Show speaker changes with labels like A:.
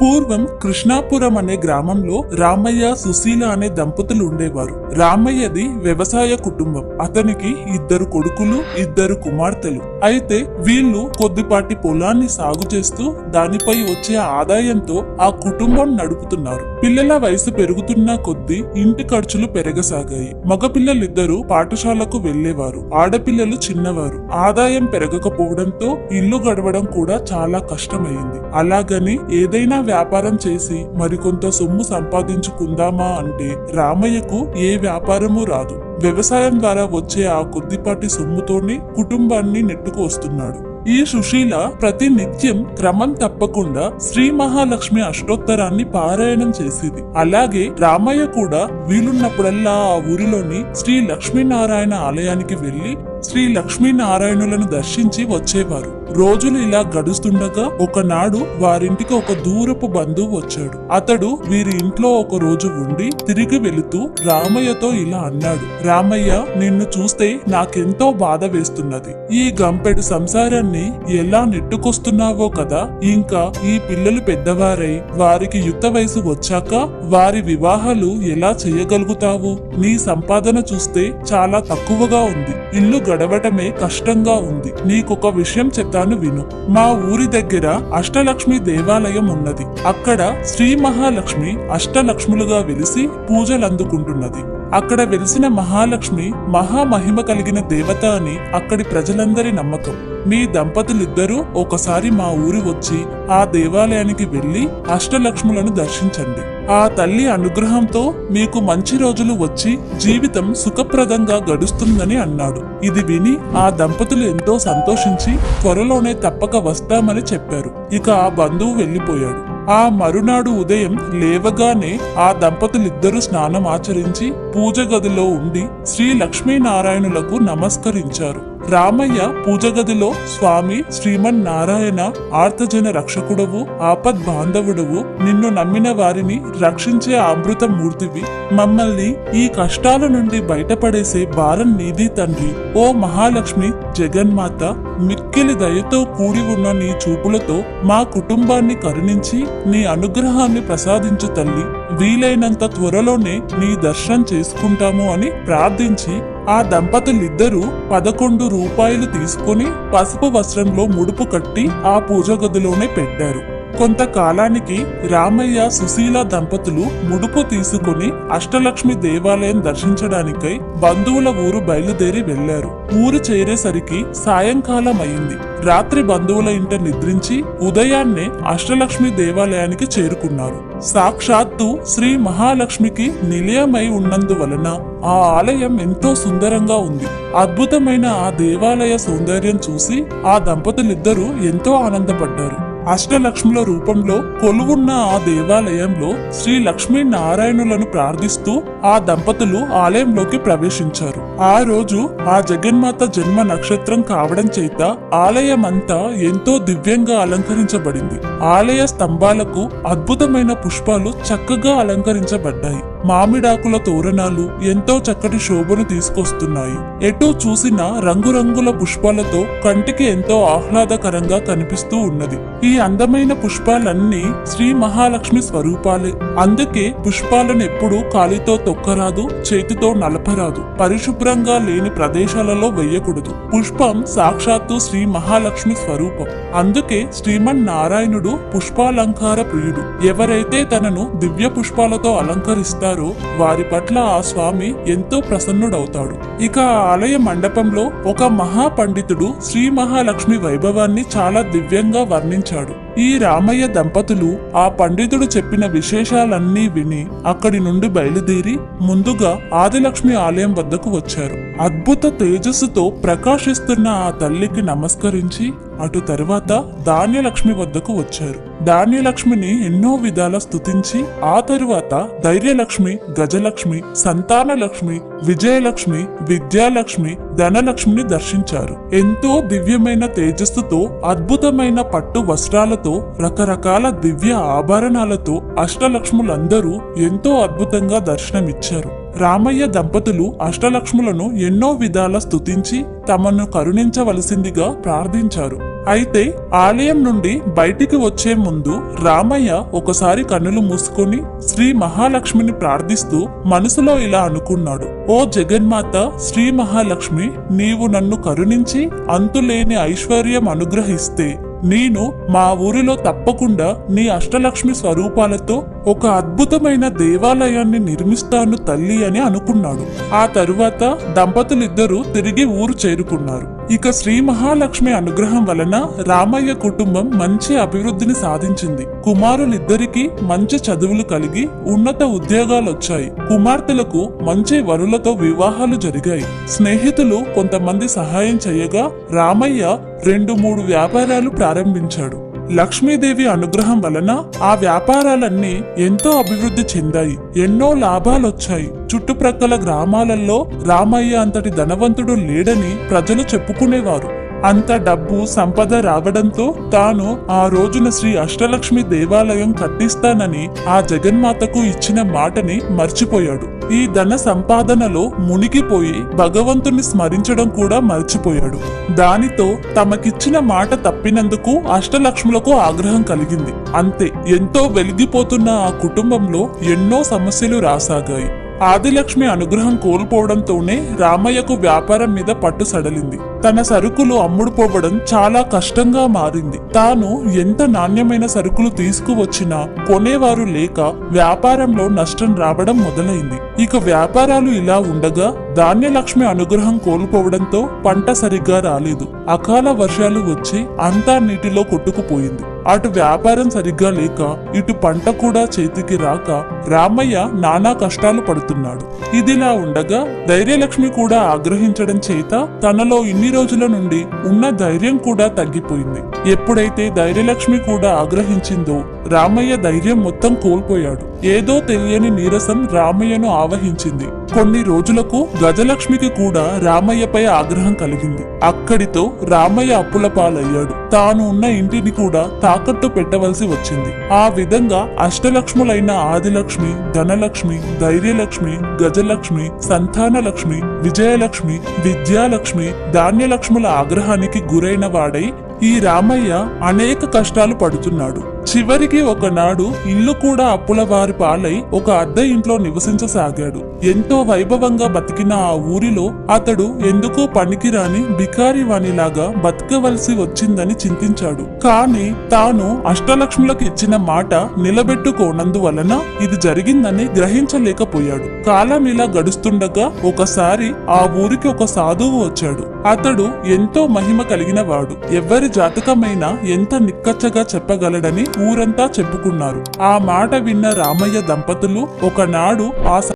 A: పూర్వం కృష్ణాపురం అనే గ్రామంలో రామయ్య సుశీల అనే దంపతులు ఉండేవారు. రామయ్యది వ్యవసాయ కుటుంబం. అతనికి ఇద్దరు కొడుకులు ఇద్దరు కుమార్తెలు. అయితే వీళ్ళు కొద్దిపాటి పొలాన్ని సాగు చేస్తూ దానిపై వచ్చే ఆదాయంతో ఆ కుటుంబం నడుపుతున్నారు. పిల్లల వయసు పెరుగుతున్న కొద్దీ ఇంటి ఖర్చులు పెరగసాగాయి. మగపిల్లలిద్దరూ పాఠశాలకు వెళ్ళేవారు ఆడపిల్లలు చిన్నవారు. ఆదాయం పెరగకపోవడంతో ఇల్లు గడవడం కూడా చాలా కష్టమైంది. అలాగని ఏదైనా వ్యాపారం చేసి మరికొంత సొమ్ము సంపాదించుకుందామా అంటే రామయ్యకు ఏ వ్యాపారము రాదు. వ్యవసాయం ద్వారా వచ్చే ఆ కొద్దిపాటి సొమ్ముతోనే కుటుంబాన్ని నెట్టుకు వస్తున్నాడు. ఈ సుశీల ప్రతి నిత్యం క్రమం తప్పకుండా శ్రీ మహాలక్ష్మి అష్టోత్తరాన్ని పారాయణం చేసేది. అలాగే రామయ్య కూడా వీలున్నప్పుడల్లా ఆ ఊరిలోని శ్రీ లక్ష్మీనారాయణ ఆలయానికి వెళ్ళి శ్రీ లక్ష్మీనారాయణులను దర్శించి వచ్చేవారు. రోజులు ఇలా గడుస్తుండగా ఒకనాడు వారింటికి ఒక దూరపు బంధువు వచ్చాడు. అతడు వీరి ఇంట్లో ఒక రోజు ఉండి తిరిగి వెళుతూ రామయ్యతో ఇలా అన్నాడు రామయ్య నిన్ను చూస్తే నాకెంతో బాధ వేస్తున్నది. ఈ గంపెడు సంసారాన్ని ఎలా నెట్టుకొస్తున్నావో కదా? ఇంకా ఈ పిల్లలు పెద్దవారై వారికి యుక్త వయసు వచ్చాక వారి వివాహాలు ఎలా చేయగలుగుతావు? నీ సంపాదన చూస్తే చాలా తక్కువగా ఉంది. ఇల్లు గడవటమే కష్టంగా ఉంది. నీకొక విషయం చెప్తాను విను. మా ఊరి దగ్గర అష్టలక్ష్మి దేవాలయం ఉన్నది. అక్కడ శ్రీ మహాలక్ష్మి అష్టలక్ష్ములుగా వెలిసి పూజలు అందుకుంటున్నది అక్కడ వెలిసిన మహాలక్ష్మి మహామహిమ కలిగిన దేవత అని అక్కడి ప్రజలందరి నమ్మకం. మీ దంపతులిద్దరూ ఒకసారి మా ఊరి వచ్చి ఆ దేవాలయానికి వెళ్ళి అష్టలక్ష్ములను దర్శించండి. ఆ తల్లి అనుగ్రహంతో మీకు మంచి రోజులు వచ్చి జీవితం సుఖప్రదంగా గడుస్తుందని అన్నాడు. ఇది విని ఆ దంపతులు ఎంతో సంతోషించి త్వరలోనే తప్పక వస్తామని చెప్పారు. ఇక ఆ బంధువు వెళ్ళిపోయాడు ఆ మరునాడు ఉదయం లేవగానే ఆ దంపతులిద్దరూ స్నానం ఆచరించి పూజ గదిలో ఉండి శ్రీ లక్ష్మీనారాయణులకు నమస్కరించారు. రామయ్య పూజగదిలో స్వామి శ్రీమన్ నారాయణ ఆర్తజన రక్షకుడవు ఆపద్ బాంధవుడవు నిన్ను నమ్మిన వారిని రక్షించే అమృత మూర్తివి మమ్మల్ని ఈ కష్టాల నుండి బయటపడేసే భారం నీది తండ్రి. ఓ మహాలక్ష్మి జగన్మాత మిక్కిలి దయతో కూడి ఉన్న నీ చూపులతో మా కుటుంబాన్ని కరుణించి నీ అనుగ్రహాన్ని ప్రసాదించు తల్లి. వీలైనంత త్వరలోనే నీ దర్శనం చేసుకుంటాము అని ప్రార్థించి ఆ దంపతులిద్దరూ పదకొండు రూపాయలు తీసుకుని పసుపు వస్త్రంలో ముడుపు కట్టి ఆ పూజ గదిలోనే పెట్టారు. కొంతకాలానికి రామయ్య సుశీల దంపతులు ముడుపు తీసుకుని అష్టలక్ష్మి దేవాలయం దర్శించడానికై బంధువుల ఊరు బయలుదేరి వెళ్ళారు ఊరు చేరేసరికి సాయంకాలం అయింది రాత్రి బంధువుల ఇంట నిద్రించి ఉదయాన్నే అష్టలక్ష్మి దేవాలయానికి చేరుకున్నారు. సాక్షాత్తు శ్రీ మహాలక్ష్మికి నిలయమై ఉన్నందువలన ఆ ఆలయం ఎంతో సుందరంగా ఉంది. అద్భుతమైన ఆ దేవాలయ సౌందర్యం చూసి ఆ దంపతులిద్దరూ ఎంతో ఆనందపడ్డారు. అష్టలక్ష్ముల రూపంలో కొలువున్న ఆ దేవాలయంలో శ్రీ లక్ష్మీ నారాయణులను ప్రార్థిస్తూ ఆ దంపతులు ఆలయంలోకి ప్రవేశించారు. ఆ రోజు ఆ జగన్మాత జన్మ నక్షత్రం కావడం చేత ఆలయం అంతా ఎంతో దివ్యంగా అలంకరించబడింది. ఆలయ స్తంభాలకు అద్భుతమైన పుష్పాలు చక్కగా అలంకరించబడ్డాయి. మామిడాకుల తోరణాలు ఎంతో చక్కటి శోభను తీసుకొస్తున్నాయి. ఎటూ చూసిన రంగురంగుల పుష్పాలతో కంటికి ఎంతో ఆహ్లాదకరంగా కనిపిస్తూ ఉన్నది. ఈ అందమైన పుష్పాలన్నీ శ్రీ మహాలక్ష్మి స్వరూపాలే. అందుకే పుష్పాలను ఎప్పుడూ కాలితో తొక్కరాదు చేతితో నలపరాదు. పరిశుభ్రంగా లేని ప్రదేశాలలో వెయ్యకూడదు పుష్పం సాక్షాత్తు శ్రీ మహాలక్ష్మి స్వరూపం. అందుకే శ్రీమన్ నారాయణుడు పుష్పాలంకార ప్రియుడు. ఎవరైతే తనను దివ్య పుష్పాలతో అలంకరిస్తారో వారి పట్ల ఆ స్వామి ఎంతో ప్రసన్నుడవుతాడు. ఇక ఆలయ మండపంలో ఒక మహా పండితుడు శ్రీ మహాలక్ష్మి వైభవాన్ని చాలా దివ్యంగా వర్ణించాడు. ఈ రామయ్య దంపతులు ఆ పండితుడు చెప్పిన విశేషాలన్నీ విని అక్కడి నుండి బయలుదేరి ముందుగా ఆదిలక్ష్మి ఆలయం వద్దకు వచ్చారు. అద్భుత తేజస్సుతో ప్రకాశిస్తున్న ఆ తల్లికి నమస్కరించి అటు తరువాత ధాన్యలక్ష్మి వద్దకు వచ్చారు. ధాన్యలక్ష్మిని ఎన్నో విధాల స్థుతించి ఆ తరువాత ధైర్యలక్ష్మి గజలక్ష్మి సంతానలక్ష్మి విజయలక్ష్మి విద్యాలక్ష్మి ధనలక్ష్మిని దర్శించారు. ఎంతో దివ్యమైన తేజస్సుతో అద్భుతమైన పట్టు వస్త్రాలతో రకరకాల దివ్య ఆభరణాలతో అష్టలక్ష్ములందరూ ఎంతో అద్భుతంగా దర్శనమిచ్చారు. రామయ్య దంపతులు అష్టలక్ష్ములను ఎన్నో విధాల స్థుతించి తమను కరుణించవలసిందిగా ప్రార్థించారు. అయితే ఆలయం నుండి బయటికి వచ్చే ముందు రామయ్య ఒకసారి కన్నులు మూసుకొని శ్రీ మహాలక్ష్మిని ప్రార్థిస్తూ మనసులో ఇలా అనుకున్నాడు. ఓ జగన్మాత శ్రీ మహాలక్ష్మి నీవు నన్ను కరుణించి అంతులేని ఐశ్వర్యం అనుగ్రహిస్తే నేను మా ఊరిలో తప్పకుండా నీ అష్టలక్ష్మి స్వరూపాలతో ఒక అద్భుతమైన దేవాలయాన్ని నిర్మిస్తాను తల్లి అని అనుకున్నాడు. ఆ తరువాత దంపతులిద్దరూ తిరిగి ఊరు చేరుకున్నారు. ఇక శ్రీ మహాలక్ష్మి అనుగ్రహం వలన రామయ్య కుటుంబం మంచి అభివృద్ధిని సాధించింది. కుమారులిద్దరికీ మంచి చదువులు కలిగి ఉన్నత ఉద్యోగాలు వచ్చాయి కుమార్తెలకు మంచి వరులతో వివాహాలు జరిగాయి. స్నేహితులు కొంతమంది సహాయం చేయగా రామయ్య రెండు మూడు వ్యాపారాలు ప్రారంభించాడు. లక్ష్మీదేవి అనుగ్రహం వలన ఆ వ్యాపారాలన్నీ ఎంతో అభివృద్ధి చెందాయి. ఎన్నో లాభాలొచ్చాయి. చుట్టుప్రక్కల గ్రామాలలో రామయ్య అంతటి ధనవంతుడు లేడని ప్రజలు చెప్పుకునేవారు. అంత డబ్బు సంపద రావడంతో తాను ఆ రోజున శ్రీ అష్టలక్ష్మి దేవాలయం కట్టిస్తానని ఆ జగన్మాతకు ఇచ్చిన మాటని మర్చిపోయాడు. ఈ ధన సంపాదనలో మునిగిపోయి భగవంతుని స్మరించడం కూడా మర్చిపోయాడు. దానితో తమకిచ్చిన మాట తప్పినందుకు అష్టలక్ష్ములకు ఆగ్రహం కలిగింది. అంతే ఎంతో వెలిగిపోతున్న ఆ కుటుంబంలో ఎన్నో సమస్యలు రాసాగాయి. ఆదిలక్ష్మి అనుగ్రహం కోల్పోవడంతోనే రామయ్యకు వ్యాపారం మీద పట్టు సడలింది. తన సరుకులు అమ్ముడుపోవడం చాలా కష్టంగా మారింది. తాను ఎంత నాణ్యమైన సరుకులు తీసుకువచ్చినా కొనేవారు లేక వ్యాపారంలో నష్టం రావడం మొదలైంది. ఇక వ్యాపారాలు ఇలా ఉండగా ధాన్యలక్ష్మి అనుగ్రహం కోల్పోవడంతో పంట సరిగ్గా రాలేదు. అకాల వర్షాలు వచ్చి అంతా నీటిలో కొట్టుకుపోయింది. అటు వ్యాపారం సరిగ్గా లేక ఇటు పంట కూడా చేతికి రాక రామయ్య నానా కష్టాలు పడుతున్నాడు. ఇదిలా ఉండగా ధైర్యలక్ష్మి కూడా ఆగ్రహించడం చేత తనలో ఇన్ని రోజుల నుండి ఉన్న ధైర్యం కూడా తగ్గిపోయింది. ఎప్పుడైతే ధైర్యలక్ష్మి కూడా ఆగ్రహించిందో రామయ్య ధైర్యం మొత్తం కోల్పోయాడు. ఏదో తెలియని నీరసం రామయ్యను ఆవహించింది. కొన్ని రోజులకు గజలక్ష్మికి కూడా రామయ్యపై ఆగ్రహం కలిగింది. అక్కడితో రామయ్య అప్పుల పాలయ్యాడు. తాను ఉన్న ఇంటిని కూడా తాకట్టు పెట్టవలసి వచ్చింది. ఆ విధంగా అష్టలక్ష్ములైన ఆదిలక్ష్మి ధనలక్ష్మి ధైర్యలక్ష్మి గజలక్ష్మి సంతానలక్ష్మి విజయలక్ష్మి విద్యాలక్ష్మి ధాన్యలక్ష్ముల ఆగ్రహానికి గురైన వాడై ఈ రామయ్య అనేక కష్టాలు పడుతున్నాడు. చివరికి ఒకనాడు ఇల్లు కూడా అప్పుల వారి పాలై ఒక అద్దె ఇంట్లో నివసించసాగాడు. ఎంతో వైభవంగా బతికిన ఆ ఊరిలో అతడు ఎందుకో పనికిరాని బికారి వాణిలాగా బతకవలసి వచ్చిందని చింతించాడు. కాని తాను అష్టలక్ష్ములకు ఇచ్చిన మాట నిలబెట్టుకోనందువలన ఇది జరిగిందని గ్రహించలేకపోయాడు. కాలం ఇలా గడుస్తుండగా ఒకసారి ఆ ఊరికి ఒక సాధువు వచ్చాడు. అతడు ఎంతో మహిమ కలిగిన వాడు ఎవ్వరి జాతకమైనా ఎంత నిక్కచ్చగా చెప్పగలడని ఊరంతా చెప్పుకున్నారు. ఆ మాట విన్న రామయ్య దంపతులు ఒకనాడు ఆ